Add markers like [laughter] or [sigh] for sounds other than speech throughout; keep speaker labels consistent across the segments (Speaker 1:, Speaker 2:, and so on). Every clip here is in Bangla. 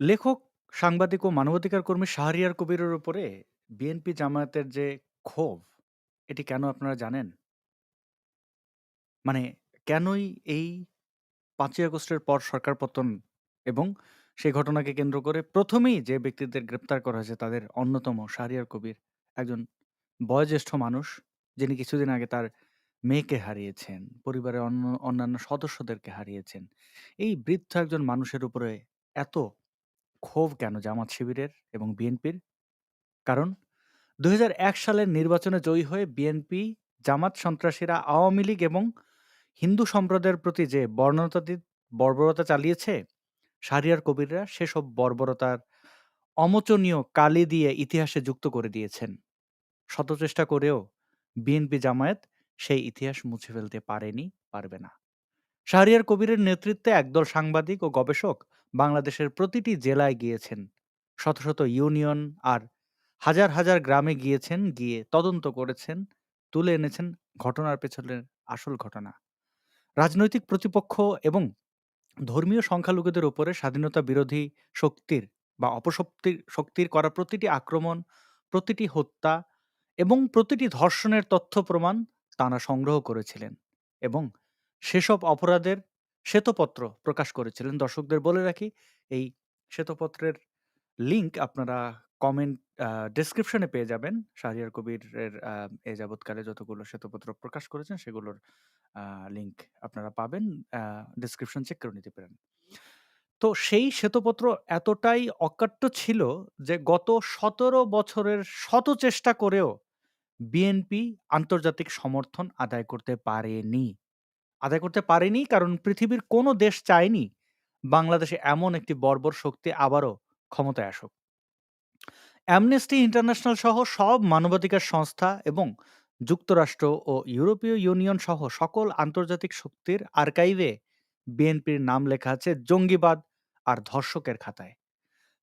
Speaker 1: লেখক, সাংবাদিক ও মানবাধিকার কর্মী শাহরিয়ার কবিরের উপরে বিএনপি জামায়াতের যে ক্ষোভ, এটি কেন আপনারা জানেন? মানে কেনই এই ৫ই আগস্টের পর সরকার পতন এবং সেই ঘটনাকে কেন্দ্র করে ১ম এই যে ব্যক্তিদের গ্রেপ্তার করা হয়েছে তাদের অন্যতম শাহরিয়ার কবির একজন বয়োজ্যেষ্ঠ মানুষ, যিনি কিছুদিন আগে তার মেয়েকে হারিয়েছেন, পরিবারের অন্য অন্যান্য সদস্যদেরকে হারিয়েছেন। এই বৃদ্ধ একজন মানুষের উপরে এত ক্ষোভ কেন জামাত শিবিরের এবং বিএনপির? কারণ ২০০১ সালের নির্বাচনে জয়ী হয়ে বিএনপি, জামাত সন্ত্রাসীরা আওয়ামী লীগ এবং হিন্দু সম্প্রদায়ের প্রতি যে বর্ণনাতীত বর্বরতা চালিয়েছে, শাহরিয়ার কবিররা সেসব বর্বরতার অমোচনীয় কালি দিয়ে ইতিহাসে যুক্ত করে দিয়েছেন। শত চেষ্টা করেও বিএনপি জামায়াত সেই ইতিহাস মুছে ফেলতে পারেনি, পারবে না। শাহরিয়ার কবিরের নেতৃত্বে একদল সাংবাদিক ও গবেষক বাংলাদেশের প্রতিটি জেলায় গিয়েছেন। শত শত ইউনিয়ন আর হাজার হাজার গ্রামে গিয়েছেন, গিয়ে তদন্ত করেছেন, তুলে এনেছেন ঘটনার পেছনের আসল ঘটনা। রাজনৈতিক প্রতিপক্ষ এবং ধর্মীয় সংখ্যালঘুদের উপরে স্বাধীনতা বিরোধী শক্তির বা অপশক্তির শক্তির করা প্রতিটি আক্রমণ, প্রতিটি হত্যা এবং প্রতিটি ধর্ষণের তথ্য প্রমাণ তাঁরা সংগ্রহ করেছিলেন এবং সেসব অপরাধের শ্বেতপত্র প্রকাশ করেছিলেন। দর্শকদের বলে রাখি, এই শ্বেতপত্রের লিঙ্ক আপনারা কমেন্ট ডেসক্রিপশনে পেয়ে যাবেন। শাহরিয়ার কবিরের এ যাবৎকালে যতগুলো শ্বেতপত্র প্রকাশ করেছেন সেগুলোর আ লিঙ্ক আপনারা পাবেন। আ ডেসক্রিপশন চেক করে নিতে পারেন। তো সেই শ্বেতপত্র এতটাই অকাট্য ছিল যে গত ১৭ বছরের শত চেষ্টা করেও বিএনপি আন্তর্জাতিক সমর্থন আদায় করতে পারেনি। আদায় করতে পারেনি, কারণ পৃথিবীর কোনো দেশ চায়নি বাংলাদেশে এমন একটি বর্বর শক্তি আবারও ক্ষমতায় আসুক। অ্যামনেস্টি ইন্টারন্যাশনাল সহ সব মানবাধিকার সংস্থা এবং যুক্তরাষ্ট্র ও ইউরোপীয় ইউনিয়ন সহ সকল আন্তর্জাতিক শক্তির আর্কাইভে বিএনপির নাম লেখা আছে জঙ্গিবাদ আর ধর্ষকের খাতায়।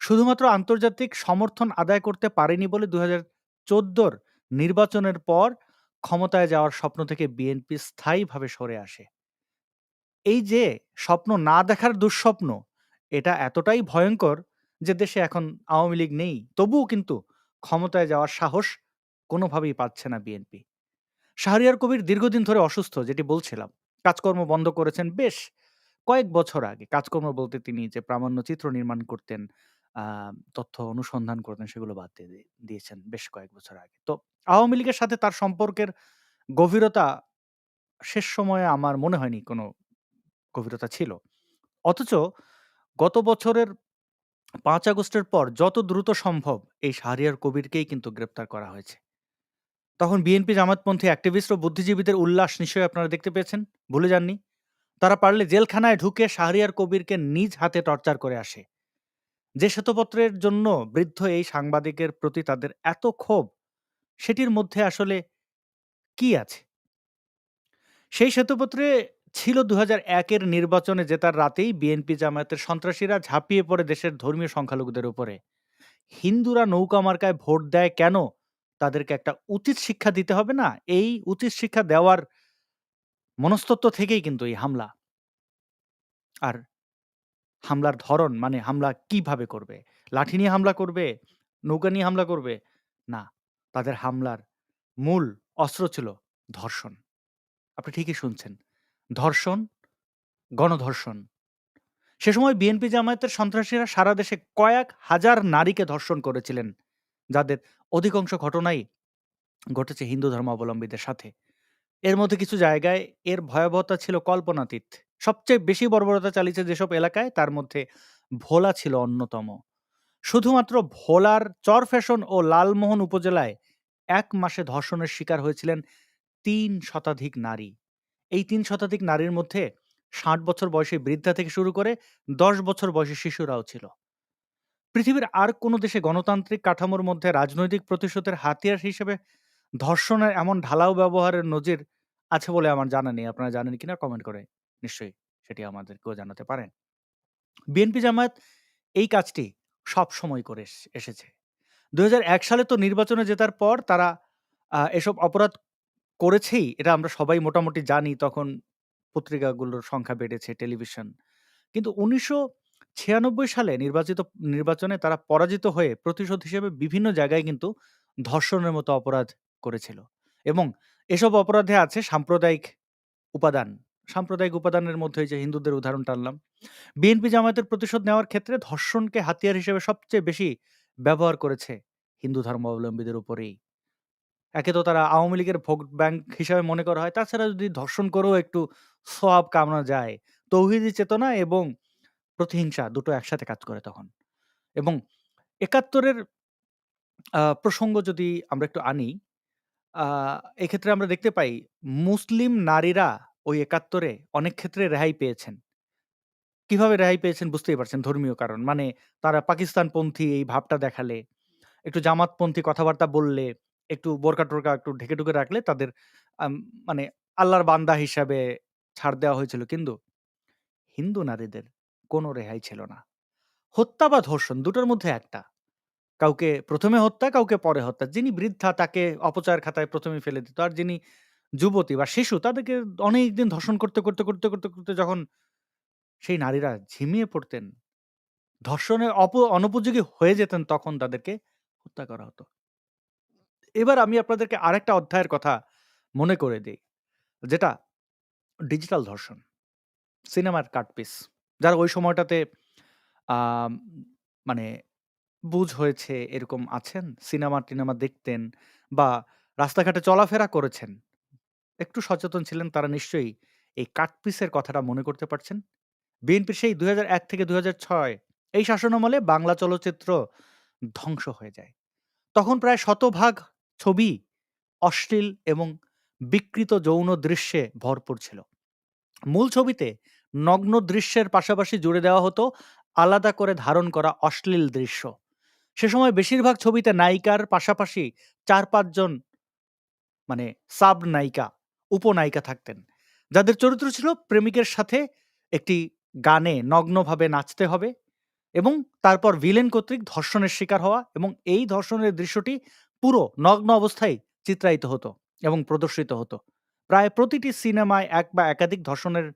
Speaker 1: শুধুমাত্র আন্তর্জাতিক সমর্থন আদায় করতে পারেনি বলে ২০১৪র নির্বাচনের পর ক্ষমতায় যাওয়ার স্বপ্ন থেকে বিএনপি স্থায়ীভাবে সরে আসে। এই যে স্বপ্ন না দেখার দুঃস্বপ্ন, এটা এতটাই ভয়ঙ্কর যে দেশে এখন আওয়ামী লীগ নেই। তবুও কিন্তু ক্ষমতায় যাওয়ার সাহস কোনোভাবেই পাচ্ছে না বিএনপি। শাহরিয়ার কবির দীর্ঘদিন ধরে অসুস্থ যেটি বলছিলাম। কাজকর্ম বন্ধ করেছেন বেশ কয়েক বছর আগে। কাজকর্ম বলতে তিনি যে প্রামাণ্য চিত্র নির্মাণ করতেন, তথ্য অনুসন্ধান করতেন সেগুলো বাদ দিয়ে দিয়ে দিয়েছেন বেশ কয়েক বছর আগে। তো আওয়ামী লীগের সাথে তার সম্পর্কের গভীরতা শেষ সময়ে আমার মনে হয়নি কোনো গভীরতা ছিল। অথচ গত বছরের ৫ আগস্টের পর যত দ্রুত সম্ভব এই শাহরিয়ার কবিরকেই কিন্তু গ্রেপ্তার করা হয়েছে। তখন বিএনপি জামায়াতপন্থী অ্যাক্টিভিস্ট ও বুদ্ধিজীবীদের উল্লাস নিশ্চয়ই আপনারা দেখতে পেয়েছেন, ভুলে যাননি। তারা পারলে জেলখানায় ঢুকে শাহরিয়ার কবিরকে নিজ হাতে টর্চার করে আসে। যে শ্বেতপত্রের জন্য বৃদ্ধ এই সাংবাদিকের প্রতি তাদের এত ক্ষোভ, সেটির মধ্যে আসলে কি আছে? সেই শ্বেতপত্রে ছিল ২০০১ এর নির্বাচনে জেতার রাতেই বিএনপি জামায়াতের সন্ত্রাসীরা ঝাঁপিয়ে পড়ে দেশের ধর্মীয় সংখ্যালঘুদের উপরে। হিন্দুরা নৌকা মার্কায় ভোট দেয় কেন? তাদেরকে একটা উচিত শিক্ষা দিতে হবে না? এই উচিত শিক্ষা দেওয়ার মনস্তত্ত্ব থেকেই কিন্তু এই হামলা। আর হামলার ধরন মানে হামলা কীভাবে করবে? লাঠি নিয়ে হামলা করবে? নৌকা নিয়ে হামলা করবে? না, তাদের হামলার মূল অস্ত্র ছিল ধর্ষণ। আপনি ঠিকই শুনছেন। ধর্ষণ, গণধর্ষণ। সে সময় বিএনপি জামায়াতের সন্ত্রাসীরা সারা দেশে কয়েক হাজার নারীকে ধর্ষণ করেছিলেন, যাদের অধিকাংশ ঘটনাই ঘটেছে হিন্দু ধর্মাবলম্বীদের সাথে। এর মধ্যে কিছু জায়গায় এর ভয়াবহতা ছিল কল্পনাতীত। সবচেয়ে বেশি বর্বরতা চালিয়েছে যেসব এলাকায়, তার মধ্যে ভোলা ছিল অন্যতম। শুধুমাত্র ভোলার চরফ্যাশন ও লালমোহন উপজেলায় ১ মাসে ধর্ষণের শিকার হয়েছিলেন ৩ শতাধিক নারী। এই ৩ শতাধিক নারীর মধ্যে ৬০ বছর বয়সী বৃদ্ধা থেকে শুরু করে ১০ বছর বয়সী শিশুরাও ছিল। পৃথিবীর আর কোনো দেশে গণতান্ত্রিক কাঠামোর মধ্যে রাজনৈতিক প্রতিশোধের হাতিয়ার হিসেবে ধর্ষণের এমন ঢালাও ব্যবহারের নজির আছে বলে আমার জানা নেই। আপনারা জানেন কিনা কমেন্ট করে নিশ্চয়ই সেটি আমাদেরকেও জানাতে পারেন। বিএনপি জামায়াত এই কাজটি সবসময় করে এস এসেছে। ২০০১ সালে তো নির্বাচনে জেতার পর তারা এসব অপরাধ করেছেই, এটা আমরা সবাই মোটামুটি জানি। তখন পত্রিকাগুলোর সংখ্যা বেড়েছে, টেলিভিশন। কিন্তু ছিয়ানব্বই সালে নির্বাচিত নির্বাচনে তারা পরাজিত হয়ে প্রতিশোধ হিসেবে বিভিন্ন জায়গায় কিন্তু ধর্ষণের মতো অপরাধ করেছিল। এবং এসব অপরাধে আছে সাম্প্রদায়িক উপাদান। সাম্প্রদায়িক উপাদানের মধ্যে যে হিন্দুদের উদাহরণ টানলাম। বিএনপি জামায়াতের প্রতিশোধ নেওয়ার ক্ষেত্রে ধর্ষণকে হাতিয়ার হিসেবে সবচেয়ে বেশি ব্যবহার করেছে হিন্দু ধর্মাবলম্বীদের উপরেই। একে তো তারা আওয়ামী লীগের ভোট ব্যাংক হিসাবে মনে করা হয়। তাছাড়া যদি ধর্ষণ করেও একটু সওয়াব কামনা যায়, তৌহিদি চেতনা এবং প্রতিহিংসা দুটো একসাথে কাজ করে তখন। এবং একাত্তরের প্রসঙ্গ যদি আমরা একটু আনি এক্ষেত্রে আমরা দেখতে পাই মুসলিম নারীরা ওই একাত্তরে অনেক ক্ষেত্রে রেহাই পেয়েছেন। কীভাবে রেহাই পেয়েছেন বুঝতেই পারছেন ধর্মীয় কারণ। মানে তারা পাকিস্তানপন্থী এই ভাবটা দেখালে, একটু জামাতপন্থী কথাবার্তা বললে, একটু বোরকা টোরকা একটু ঢেকে ঢুকে রাখলে তাদের মানে আল্লাহর বান্দা হিসাবে ছাড় দেওয়া হয়েছিল। কিন্তু হিন্দু নারীদের কোনো রেহাই ছিল না। হত্যা বা ধর্ষণ দুটোর মধ্যে একটা। কাউকে প্রথমে হত্যা, কাউকে পরে হত্যা। যিনি বৃদ্ধা তাকে অপচয়ের খাতায় প্রথমে ফেলে দিত। আর যিনি যুবতী বা শিশু তাদেরকে অনেক দিন ধর্ষণ করতে করতে করতে করতে করতে যখন সেই নারীরা ঝিমিয়ে পড়তেন, ধর্ষণের অপ, অনুপযোগী হয়ে যেতেন তখন তাদেরকে হত্যা করা হতো। এবার আমি আপনাদেরকে আরেকটা অধ্যায়ের কথা মনে করে দিই, যেটা ডিজিটাল ধর্ষণ, সিনেমার কাটপিস, যারা ওই সময়টাতে মানে বুঝ হয়েছে এরকম আছেন, সিনেমা টিনেমা দেখতেন বা রাস্তাঘাটে চলাফেরা করেছেন, একটু সচেতন ছিলেন তারা নিশ্চয়ই এই কাটপিসের কথাটা মনে করতে পারছেন। বিএনপির সেই এক থেকে দুই হাজার ছয় এই শাসনামলে বাংলা চলচ্চিত্র ধ্বংস হয়ে যায়। তখন প্রায় শতভাগ ছবি অশ্লীল এবং বিকৃত যৌন দৃশ্যে ভরপুর ছিল। মূল ছবিতে নগ্ন দৃশ্যের পাশাপাশি জুড়ে দেওয়া হতো আলাদা করে ধারণ করা অশ্লীল দৃশ্য। সে সময় বেশিরভাগ ছবিতে নায়িকার পাশাপাশি চার পাঁচজন মানে সাব নায়িকা উপনায়িকা থাকতেন। যাদের চরিত্র ছিল প্রেমিকের সাথে একটি গানে নগ্নভাবে নাচতে হবে এবং তারপর ভিলেন কর্তৃক ধর্ষণের শিকার হওয়া এবং এই ধর্ষণের দৃশ্যটি পুরো নগ্ন অবস্থায় চিত্রায়িত হতো এবং প্রদর্শিত হতো। প্রায় প্রতিটি সিনেমায় এক বা একাধিক ধর্ষণের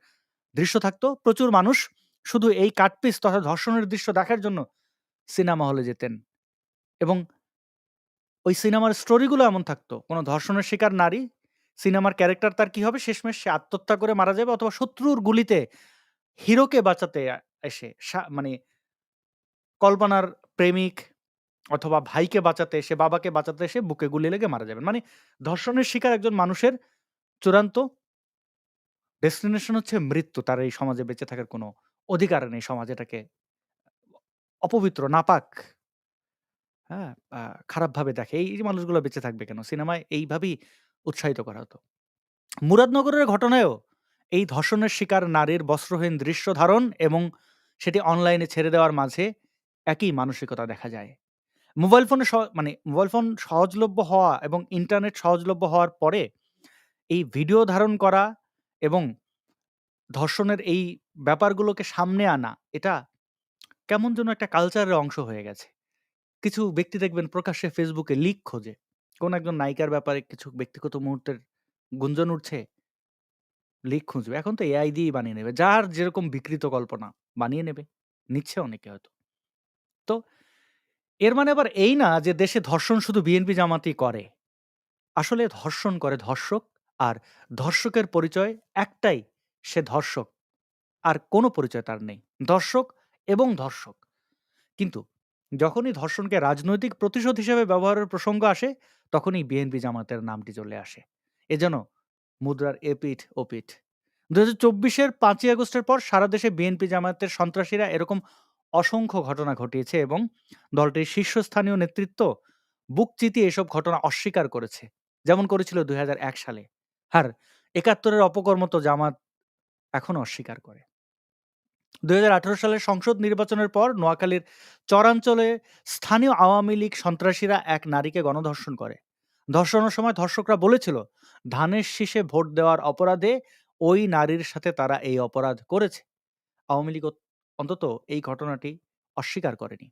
Speaker 1: দৃশ্য থাকতো। প্রচুর মানুষ শুধু এই কাটপিস তথা ধর্ষণের দৃশ্য দেখার জন্য সিনেমা হলে যেতেন। এবং ওই সিনেমার স্টোরিগুলো এমন থাকতো। কোনো ধর্ষণের শিকার নারী, সিনেমার ক্যারেক্টার তার কি হবে? শেষমেশ সে আত্মহত্যা করে মারা যাবে অথবা শত্রুর গুলিতে হিরোকে বাঁচাতে এসে সা- মানে কল্পনার প্রেমিক অথবা ভাইকে বাঁচাতে এসে বাবাকে বাঁচাতে এসে বুকে গুলি লেগে মারা যাবেন। মানে ধর্ষণের শিকার একজন মানুষের চূড়ান্ত ডেস্টিনেশন হচ্ছে মৃত্যু। তার এই সমাজে বেঁচে থাকার কোনো অধিকার নেই সমাজ এটাকে অপবিত্র, নাপাক। হ্যাঁ? খারাপভাবে দেখে। এই মানুষগুলো বেঁচে থাকবে কেন? সিনেমায় এইভাবেই উৎসাহিত করা হতো। মুরাদনগরের ঘটনায়ও এই ধর্ষণের শিকার নারীর বস্ত্রহীন দৃশ্য ধারণ এবং সেটি অনলাইনে ছেড়ে দেওয়ার মাঝে একই মানসিকতা দেখা যায়। মোবাইল ফোনে মানে মোবাইল ফোন সহজলভ্য হওয়া এবং ইন্টারনেট সহজলভ্য হওয়ার পরে এই ভিডিও ধারণ করা এবং ধর্ষণের এই ব্যাপারগুলোকে সামনে আনা, এটা কেমন যেন একটা কালচারের অংশ হয়ে গেছে। কিছু ব্যক্তি দেখবেন প্রকাশ্যে ফেসবুকে লিক খোঁজে। কোন একজন নায়িকার ব্যাপারে কিছু ব্যক্তিগত মুহূর্তের গুঞ্জন উঠছে লিক খুঁজবে। এখন তো এআই দিয়েই বানিয়ে নেবে। যার যেরকম বিকৃত কল্পনা, বানিয়ে নেবে। নিচ্ছে অনেকে হয়তো। তো এর মানে আবার এই না যে দেশে ধর্ষণ শুধু বিএনপি জামাতই করে। আসলে ধর্ষণ করে ধর্ষক আর ধর্ষকের পরিচয় একটাই, সে ধর্ষক। আর কোনো পরিচয় তার নেই। ধর্ষক এবং ধর্ষক। কিন্তু যখনই ধর্ষণকে রাজনৈতিক প্রতিশোধ হিসেবে ব্যবহারের প্রসঙ্গ আসে, তখনই বিএনপি জামাতের নামটি চলে আসে। এ যেন মুদ্রার এপিঠ ওপিঠ দু হাজার চব্বিশের পাঁচই আগস্টের পর সারা দেশে বিএনপি জামায়াতের সন্ত্রাসীরা এরকম অসংখ্য ঘটনা ঘটিয়েছে এবং দলটির শীর্ষস্থানীয় নেতৃত্ব বুক চিতিয়ে এসব ঘটনা অস্বীকার করেছে। যেমন করেছিল দুই হাজার এক সালে। আর একাত্তরের অপকর্ম তো জামাত এখনও অস্বীকার করে। দুই হাজার আঠারো সালের সংসদ নির্বাচনের পর নোয়াখালীর চরাঞ্চলে স্থানীয় আওয়ামী লীগ সন্ত্রাসীরা এক নারীকে গণধর্ষণ করে। ধর্ষণের সময় ধর্ষকরা বলেছিল, ধানের শীষে ভোট দেওয়ার অপরাধে ওই নারীর সাথে তারা এই অপরাধ করেছে। আওয়ামী লীগ অন্তত এই ঘটনাটি অস্বীকার করেনি।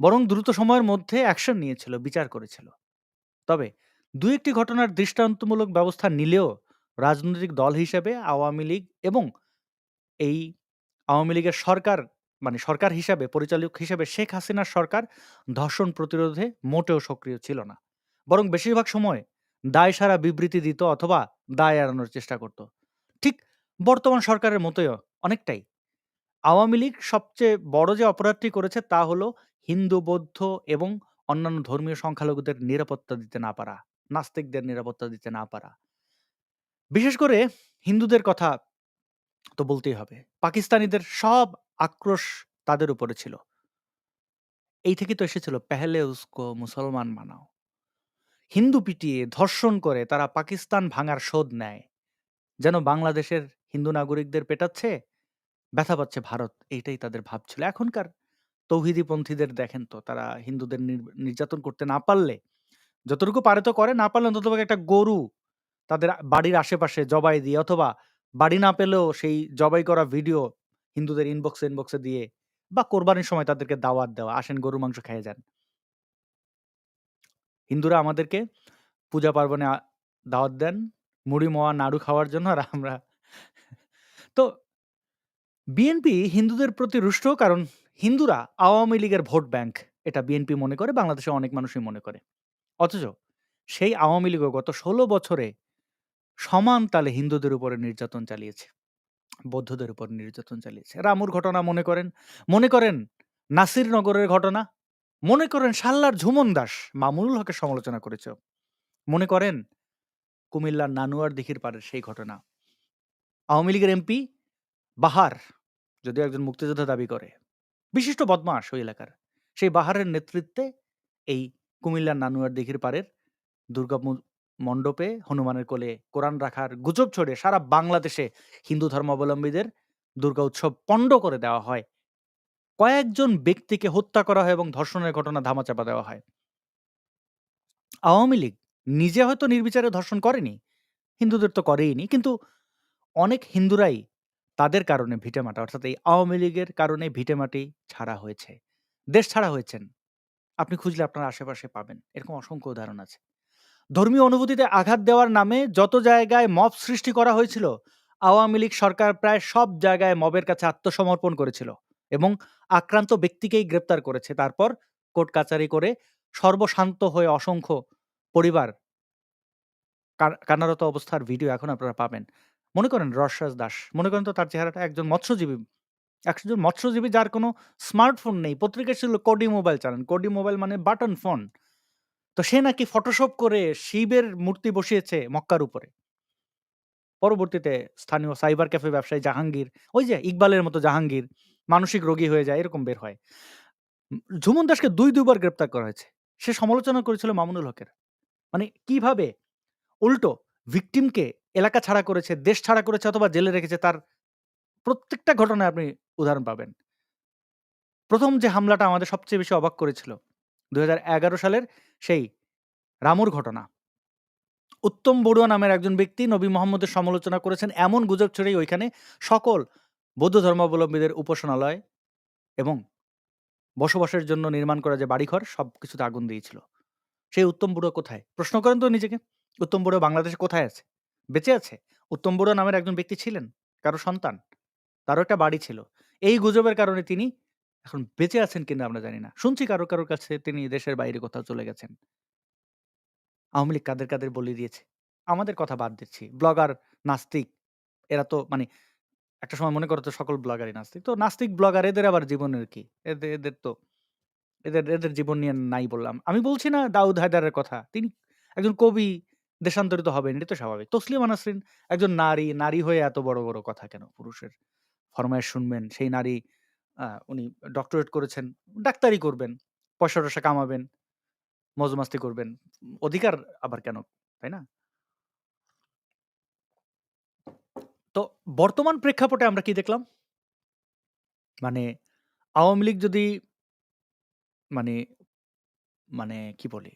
Speaker 1: বরং দ্রুত সময়ের মধ্যে অ্যাকশন নিয়েছিল, বিচার করেছিল। তবে দু একটি ঘটনার দৃষ্টান্তমূলক ব্যবস্থা নিলেও রাজনৈতিক দল হিসেবে আওয়ামী লীগ এবং এই আওয়ামী লীগের সরকার মানে সরকার হিসাবে পরিচালক হিসাবে শেখ হাসিনার সরকার ধর্ষণ প্রতিরোধে মোটেও সক্রিয় ছিল না। বরং বেশিরভাগ সময় দায় সারা বিবৃতি দিত অথবা দায় এড়ানোর চেষ্টা করত। ঠিক বর্তমান সরকারের মতোই অনেকটাই। আওয়ামী লীগ সবচেয়ে বড় যে অপরাধটি করেছে তা হলো হিন্দু, বৌদ্ধ এবং অন্যান্য ধর্মীয় সংখ্যালঘুদের নিরাপত্তা দিতে না পারা, নাস্তিকদের নিরাপত্তা দিতে না পারা। বিশেষ করে হিন্দুদের কথা তো বলতেই হবে। পাকিস্তানিদের সব আক্রোশ তাদের উপরে ছিল। এই থেকে তো এসেছিল পেহলে উসকো মুসলমান বানাও। হিন্দু পিটিয়ে, ধর্ষণ করে তারা পাকিস্তান ভাঙার শোধ নেয়। যেন বাংলাদেশের হিন্দু নাগরিকদের পেটাচ্ছে, ব্যথা পাচ্ছে ভারত। এইটাই তাদের ভাব ছিল। এখনকার তৌহিদি পন্থীদের দেখেন তো তারা হিন্দুদের নির নির্যাতন করতে না পারলে যতটুকু পারে তো করে, না পারলে অন্ততপক্ষে একটা গরু তাদের বাড়ির আশেপাশে জবাই দিয়ে অথবা বাড়ি না পেলেও সেই জবাই করা ভিডিও হিন্দুদের ইনবক্সে, ইনবক্সে দিয়ে বা কোরবানির সময় তাদেরকে দাওয়াত দেওয়া, "আসেন গরুর মাংস খেয়ে যান।" হিন্দুরা আমাদেরকে পূজা পার্বণে দাওয়াত দেন, মুড়ি, মোয়া, নাড়ু খাওয়ার জন্য আর আমরা তো বিএনপি হিন্দুদের প্রতি রুষ্ট কারণ হিন্দুরা আওয়ামী লীগের ভোট ব্যাংক। এটা বিএনপি মনে করে, বাংলাদেশে অনেক মানুষই মনে করে। অথচ সেই আওয়ামী লীগও গত ১৬ বছরে সমান তালে হিন্দুদের উপরে নির্যাতন চালিয়েছে। বৌদ্ধদের উপর নির্যাতন চালিয়েছে। রামুর ঘটনা মনে করেন, মনে করেন নাসিরনগরের ঘটনা, মনে করেন সাল্লার ঝুমন দাস মামুনুল হকের সমালোচনা করেছে। মনে করেন কুমিল্লার নানুয়ার দিঘির পাড়ের সেই ঘটনা। আওয়ামী লীগের এমপি বাহার, যদিও একজন মুক্তিযোদ্ধা দাবি করে। বিশিষ্ট বদমাশ ওই এলাকার। সেই বাহারের নেতৃত্বে এই কুমিল্লার নানুয়ার দিঘির পাড়ের দুর্গা মণ্ডপে হনুমানের কোলে কোরআন রাখার গুজব ছড়িয়ে সারা বাংলাদেশে হিন্দু ধর্মাবলম্বীদের দুর্গা উৎসব পণ্ড করে দেওয়া হয়। কয়েকজন ব্যক্তিকে হত্যা করা হয় এবং ধর্ষণের ঘটনা ধামাচাপা দেওয়া হয়। আওয়ামী লীগ নিজে হয়তো নির্বিচারে ধর্ষণ করেনি। হিন্দুদের তো করেইনি। কিন্তু অনেক হিন্দুরাই তাদের কারণে ভিটেমাটি অর্থাৎ এই আওয়ামী লীগের কারণে ভিটেমাটি ছাড়া হয়েছে। দেশ ছাড়া হয়েছেন। আপনি খুঁজলে আপনার আশেপাশে পাবেন। এরকম অসংখ্য উদাহরণ আছে। ধর্মীয় অনুভূতিতে আঘাত দেওয়ার নামে যত জায়গায় মব সৃষ্টি করা হয়েছিল, আওয়ামী লীগ সরকার প্রায় সব জায়গায় মবের কাছে আত্মসমর্পণ করেছিল এবং আক্রান্ত ব্যক্তিকেই গ্রেপ্তার করেছে। তারপর কোর্ট কাচারি করে সর্বশান্ত হয়ে অসংখ্য পরিবার কান্নারত অবস্থার ভিডিও এখন আপনারা পাবেন। মনে করেন রসরাজ দাস, মনে করেন তো তার চেহারাটা একজন মৎস্যজীবী। একজন মৎস্যজীবী যার কোনো স্মার্টফোন নেই। পত্রিকায় ছিল কডি মোবাইল চালান। কডি মোবাইল মানে বাটন ফোন। তো সে নাকি ফটোশপ করে শিবের মূর্তি বসিয়েছে মক্কার উপরে। পরবর্তীতে স্থানীয় সাইবার ক্যাফে ব্যবসায়ী জাহাঙ্গীর, ওই যে ইকবালের মতো জাহাঙ্গীর মানসিক রোগী হয়ে যায় এরকম বের হয়। ঝুমন দাসকে ২-২ বার গ্রেপ্তার করা হয়েছে। সে সমালোচনা করেছিল মামুনুল হকের। মানে কীভাবে উল্টো ভিকটিমকে এলাকা ছাড়া করেছে, দেশ ছাড়া করেছে অথবা জেলে রেখেছে তার প্রত্যেকটা ঘটনায় আপনি উদাহরণ পাবেন। ১ম যে হামলাটা আমাদের সবচেয়ে বেশি অবাক করেছিল ২০১১ সালের সেই রামুর ঘটনা। উত্তম বড়ুয়া নামের একজন ব্যক্তি নবী মোহাম্মদের সমালোচনা করেছেন এমন গুজব ছড়িয়ে ওইখানে সকল বৌদ্ধ ধর্মাবলম্বীদের উপাসনালয় এবং বসবাসের জন্য নির্মাণ করা যে বাড়িঘর, সব কিছুতে আগুন দিয়েছিল। সেই উত্তম বড়ুয়া কোথায়? প্রশ্ন করেন তো নিজেকে। উত্তম বড়ুয়া বাংলাদেশে কোথায় আছে? বেঁচে আছে? উত্তম বড়ুয়া নামের একজন ব্যক্তি ছিলেন। কারও সন্তান। তারও একটা বাড়ি ছিল। এই গুজবের কারণে তিনি এখন বেঁচে আছেন কিনা আমরা জানি না। শুনছি কারও, কারও কাছে তিনি দেশের বাইরে কোথাও চলে গেছেন। আওয়ামী লীগ কাদের, কাদের বলি দিয়েছে। আমাদের কথা বাদ দিচ্ছি। ব্লগার, নাস্তিক এরা তো মানে একটা সময় মনে করতো সকল ব্লগারই নাস্তিক। তো নাস্তিক ব্লগার এদের আবার জীবনের কি? এদে এদের তো এদের এদের জীবন নিয়ে নাই বললাম। আমি বলছি না দাউদ হায়দারের কথা। তিনি একজন কবি, দেশান্তরিত হবেন এটা তো স্বাভাবিক। তসলিমা নাসরিন একজন নারী, নারী হয়ে এত বড়, বড় কথা কেন? পুরুষের ফরমায়েশ শুনবেন। সেই নারী উনি ডক্টরেট করেছেন। ডাক্তারি করবেন। পয়সা-টয়সা কামাবেন। মৌজ-মাস্তি করবেন। অধিকার আবার কেন? তাই না? তো বর্তমান প্রেক্ষাপটে আমরা কি দেখলাম? মানে আওয়ামী লীগ যদি মানে, মানে কি বলি?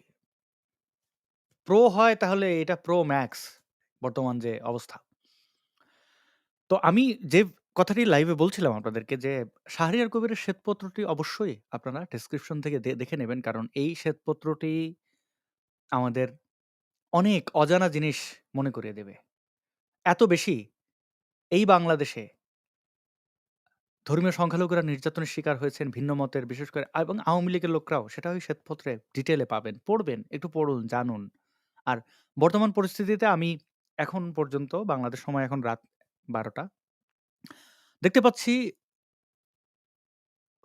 Speaker 1: প্রো হয় তাহলে এটা প্রো ম্যাক্স বর্তমান যে অবস্থা। তো আমি যে কথাটি লাইভে বলছিলাম আপনাদেরকে যে শাহরিয়ার কবিরের শ্বেতপত্রটি অবশ্যই আপনারা ডেসক্রিপশন থেকে দে দেখে নেবেন। কারণ এই শ্বেতপত্রটি আমাদের অনেক অজানা জিনিস মনে করিয়ে দেবে। এত বেশি এই বাংলাদেশে ধর্মীয় সংখ্যালঘুরা নির্যাতনের শিকার হয়েছেন ভিন্ন মতের বিশেষ করে এবং আওয়ামী লীগের লোকরাও সেটা ওই শ্বেতপত্রে ডিটেইলে পাবেন। পড়বেন, একটু পড়ুন, জানুন। আর বর্তমান পরিস্থিতিতে আমি এখন পর্যন্ত বাংলাদেশ সময় এখন রাত ১২টা। দেখতে পাচ্ছি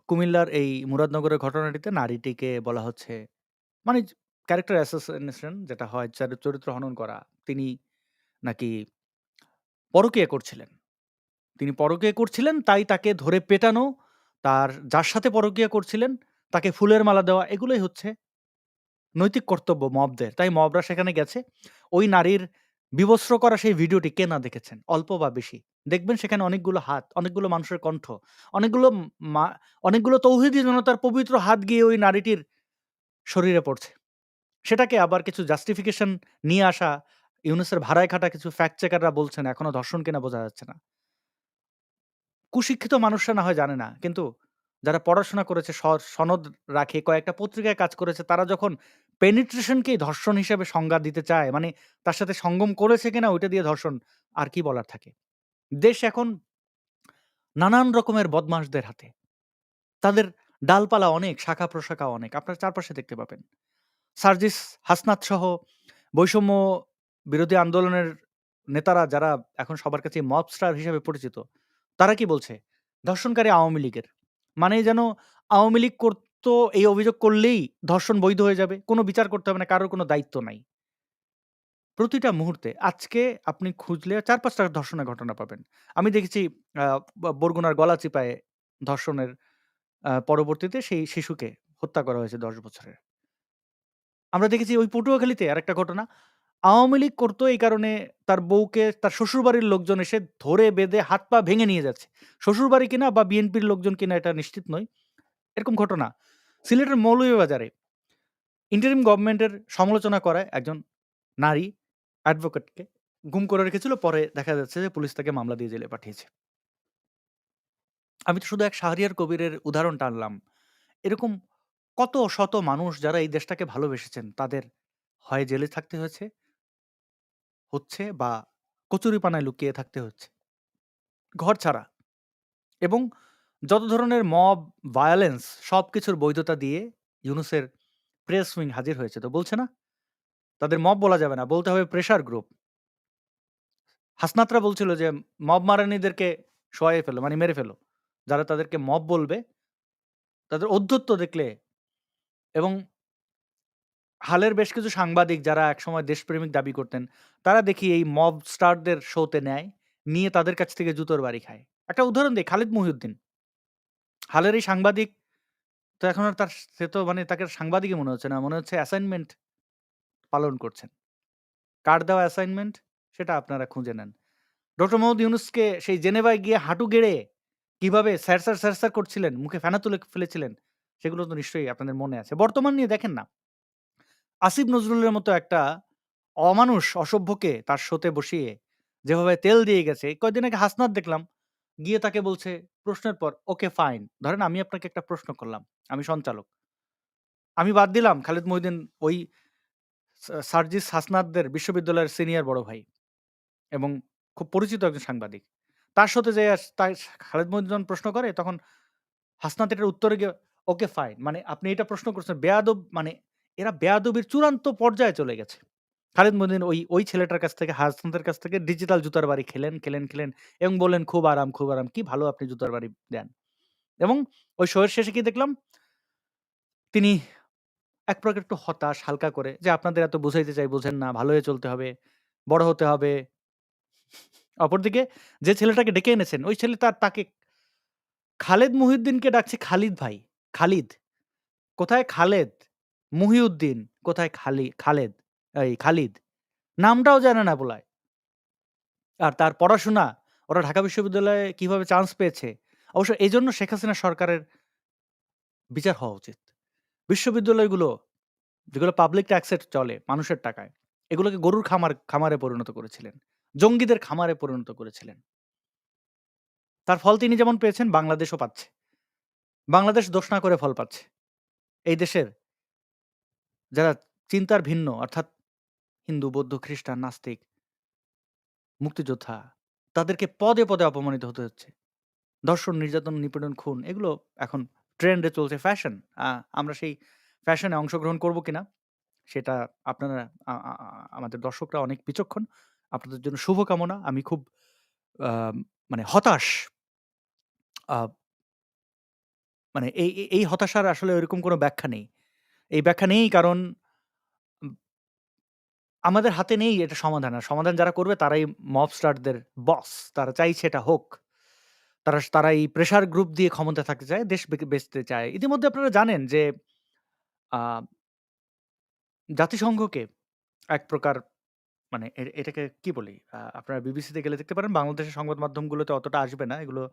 Speaker 1: কুমিল্লার এই মুরাদনগরের ঘটনাটিতে নারীটিকে বলা হচ্ছে মানে ক্যারেক্টার অ্যাসাসিনেশন যেটা হয় চার চরিত্র হনন করা। তিনি নাকি পরকীয়া করছিলেন। তিনি পরকীয়া করছিলেন তাই তাকে ধরে পেটানো, তার যার সাথে পরকীয়া করছিলেন তাকে ফুলের মালা দেওয়া এগুলোই হচ্ছে নৈতিক কর্তব্য মবদের। তাই মবরা সেখানে গেছে। ওই নারীর বিবস্ত্র করা সেই ভিডিওটি কে না দেখেছেন? অল্প বা বেশি। দেখবেন সেখানে অনেকগুলো হাত, অনেকগুলো মানুষের কণ্ঠ, অনেকগুলো মা অনেকগুলো তৌহিদি জনতার পবিত্র হাত গিয়ে ওই নারীটির শরীরে পড়ছে। সেটাকে আবার কিছু জাস্টিফিকেশন নিয়ে আসা ইউনুসের ভাড়ায় খাটা কিছু ফ্যাক্ট চেকাররা বলছেন এখনও ধর্ষণ কেনা বোঝা যাচ্ছে না। কুশিক্ষিত মানুষরা না হয় জানে না। কিন্তু যারা পড়াশোনা করেছে, সনদ রাখে, কয়েকটা পত্রিকায় কাজ করেছে, তারা যখন পেনিট্রেশনকেই ধর্ষণ হিসেবে সংজ্ঞা দিতে চায়, মানে তার সাথে সঙ্গম করেছে কিনা ওইটা দিয়ে ধর্ষণ, আর কি বলার থাকে? দেশ এখন নানান রকমের বদমাশদের হাতে। তাদের ডালপালা অনেক, শাখা-প্রশাখা অনেক। আপনার চারপাশে দেখতে পাবেন। সার্জিস হাসনাত সহ বৈষম্য বিরোধী আন্দোলনের নেতারা যারা এখন সবার কাছে মবস্টার হিসেবে পরিচিত, তারা কি বলছে? ধর্ষণকারী আওয়ামী লীগের। মানে যেন আওয়ামী লীগ করত এই অভিযোগ করলেই ধর্ষণ বৈধ হয়ে যাবে। কোনো বিচার করতে হবে না, কারোর কোনো দায়িত্ব নাই। প্রতিটা মুহূর্তে আজকে আপনি খুঁজলে চার পাঁচটা ধর্ষণের ঘটনা পাবেন। আমি দেখেছি বরগুনার গলাচিপায় ধর্ষণের আ পরবর্তীতে সেই শিশুকে হত্যা করা হয়েছে ১০ বছরের। আমরা দেখেছি ওই পটুয়াখালীতে আরেকটা ঘটনা। আওয়ামী লীগ করতো এই কারণে তার বউকে তার শ্বশুরবাড়ির লোকজন এসে ধরে বেঁধে হাত পা ভেঙে নিয়ে যাচ্ছে। শ্বশুরবাড়ি কিনা বা বিএনপির লোকজন কিনা এটা নিশ্চিত নয় এরকম ঘটনা। সিলেটের মৌলভীবাজারে ইন্টারিম গভর্নমেন্টের সমালোচনা করায় একজন নারী অ্যাডভোকেটকে গুম করে রেখেছিল। পরে দেখা যাচ্ছে যে পুলিশ তাকে মামলা দিয়ে জেলে পাঠিয়েছে। আমি তো শুধু এক শাহরিয়ার কবিরের উদাহরণ টানলাম। এরকম কত শত মানুষ যারা এই দেশটাকে ভালোবেসেছেন, তাদের হয় জেলে থাকতে হয়েছে, হচ্ছে বা কচুরিপানায় লুকিয়ে থাকতে হচ্ছে। ঘর ছাড়া। এবং যত ধরনের মব, ভায়োলেন্স সবকিছুর বৈধতা দিয়ে ইউনুসের প্রেস উইং হাজির হয়েছে। তো বলছে না? তাদের মব বলা যাবে না। বলতে হবে প্রেশার গ্রুপ। হাসনাতরা বলছিল যে মব মারানিদেরকে শোয়াইয়ে ফেলো, মানে মেরে ফেলো। যারা তাদেরকে মব বলবে তাদের ঔদ্ধত্য দেখলে এবং হালের বেশ কিছু সাংবাদিক যারা একসময় দেশপ্রেমিক দাবি করতেন, তারা দেখি এই মব স্টারদের শোতে নেয়। নিয়ে তাদের কাছ থেকে জুতোর বাড়ি খায়। একটা উদাহরণ দেই খালিদ মহিউদ্দিন। হালের এই সাংবাদিক তো এখন আর তার সে তো মানে তাকে সাংবাদিকই মনে হচ্ছে না। মনে হচ্ছে অ্যাসাইনমেন্ট পালন করছেন। কার দেওয়া অ্যাসাইনমেন্ট সেটা আপনারা খুঁজে নেন। ডক্টর মোহাম্মদ ইউনুসকে সেই জেনেভায় গিয়ে হাঁটু গেড়ে কীভাবে স্যারস্যার, স্যারসার করছিলেন, মুখে ফেনা তুলে ফেলেছিলেন, সেগুলো তো নিশ্চয়ই আপনাদের মনে আছে। বর্তমান নিয়ে দেখেন না। আসিফ নজরুলের মতো একটা অমানুষ, অসভ্যকে তার শোতে বসিয়ে যেভাবে তেল দিয়ে গেছে, কয়েকদিন আগে হাসনাত দেখলাম, গিয়ে তাকে বলছে প্রশ্নের পর, "ওকে ফাইন।" ধরেন আমি আপনাকে একটা প্রশ্ন করলাম, আমি সঞ্চালক। আমি বাদ দিলাম খালিদ মহিউদ্দিন ওই সার্জিস হাসনাতদের বিশ্ববিদ্যালয়ের সিনিয়র বড় ভাই এবং খুব পরিচিত একজন সাংবাদিক। তার সাথে যে তাই খালিদ মহিউদ্দিন প্রশ্ন করে তখন হাসনাত এটার উত্তরে গিয়ে, "ওকে ফাইন।" মানে আপনি এটা প্রশ্ন করছেন বেয়াদব মানে এরা বেয়াদবির চূড়ান্ত পর্যায়ে চলে গেছে। খালিদ মহিউদ্দিন ওই, ওই ছেলেটার কাছ থেকে হাসনাতের কাছ থেকে ডিজিটাল জুতার বাড়ি খেলেন, খেলেন, খেলেন এবং বললেন, "খুব আরাম, খুব আরাম। কি ভালো আপনি জুতার বাড়ি দেন।" এবং ওই শো শেষে কি দেখলাম? তিনি এক প্রকার একটু হতাশ হালকা করে যে, "আপনাদের এত বুঝাইতে চাই বুঝেন না। ভালো হয়ে চলতে হবে, বড় হতে হবে।" অপরদিকে যে ছেলেটাকে ডেকে এনেছেন, ওই ছেলে তার তাকে খালেদ মহিউদ্দিনকে ডাকছে খালিদ ভাই। খালিদ। কোথায় খালেদ? মহিউদ্দিন, কোথায় খালি খালেদ এই খালিদ। নামটাও জানে না পোলায়। আর তার পড়াশোনা, ওরা ঢাকা বিশ্ববিদ্যালয়ে কীভাবে চান্স পেয়েছে। অবশ্য এই জন্য শেখ হাসিনা সরকারের বিচার হওয়া উচিত। বিশ্ববিদ্যালয়গুলো যেগুলো পাবলিক ট্যাক্সে চলে মানুষের টাকায়, এগুলোকে গরুর খামার খামারে পরিণত করেছিলেন। জঙ্গিদের খামারে পরিণত করেছিলেন। তার ফল তিনি যেমন পেয়েছেন বাংলাদেশও পাচ্ছে। বাংলাদেশ দোষ না করে ফল পাচ্ছে। এই দেশের যারা চিন্তার ভিন্ন অর্থাৎ হিন্দু, বৌদ্ধ, খ্রিস্টান, নাস্তিক মুক্তিযোদ্ধা তাদেরকে পদে, পদে অপমানিত হতে হচ্ছে। ধর্ষণ, নির্যাতন, নিপীড়ন, খুন এগুলো এখন ট্রেন্ডে চলছে ফ্যাশন। আমরা সেই ফ্যাশনে অংশগ্রহণ করব কিনা সেটা আপনারা আমাদের দর্শকরা অনেক বিচক্ষণ। আপনাদের জন্য শুভকামনা। আমি খুব মানে হতাশ। মানে এই এই হতাশার আসলে ওইরকম কোনো ব্যাখ্যা নেই। এই ব্যাখ্যা নেই কারণ আমাদের হাতে নেই এটা সমাধান। আর সমাধান যারা করবে তারাই মবস্টারদের বস। তারা চাইছে এটা হোক। তারা তারা এই প্রেশার গ্রুপ দিয়ে ক্ষমতায় থাকতে চায়, দেশ বেকে বেচতে চায়। ইতিমধ্যে আপনারা জানেন যে জাতিসংঘকে এক প্রকার মানে এটাকে কি বলি? আপনারা বিবিসিতে গেলে দেখতে পারেন বাংলাদেশের সংবাদ মাধ্যমগুলোতে অতটা আসবে না। এগুলো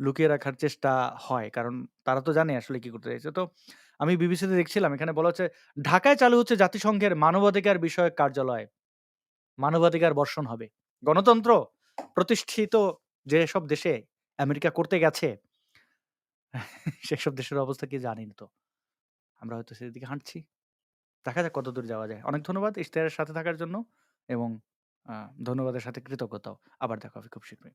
Speaker 1: লুকিয়ে রাখার চেষ্টা হয়। কারণ তারা তো জানে আসলে কি করতে চাইছে। তো আমি বিবিসিতে দেখছিলাম এখানে বলা হচ্ছে, ঢাকায় চালু হচ্ছে জাতিসংঘের মানবাধিকার বিষয়ক কার্যালয়। মানবাধিকার বর্ষণ হবে। গণতন্ত্র প্রতিষ্ঠিত যেসব দেশে আমেরিকা করতে গেছে [laughs] সেসব দেশের অবস্থা কি জানি না তো। আমরা হয়তো সেদিকে হাঁটছি। দেখা যাক কত দূর যাওয়া যায়। অনেক ধন্যবাদ ইশতেহারের সাথে থাকার জন্য এবং ধন্যবাদের সাথে কৃতজ্ঞতাও। আবার দেখা হবে খুব শীঘ্রই।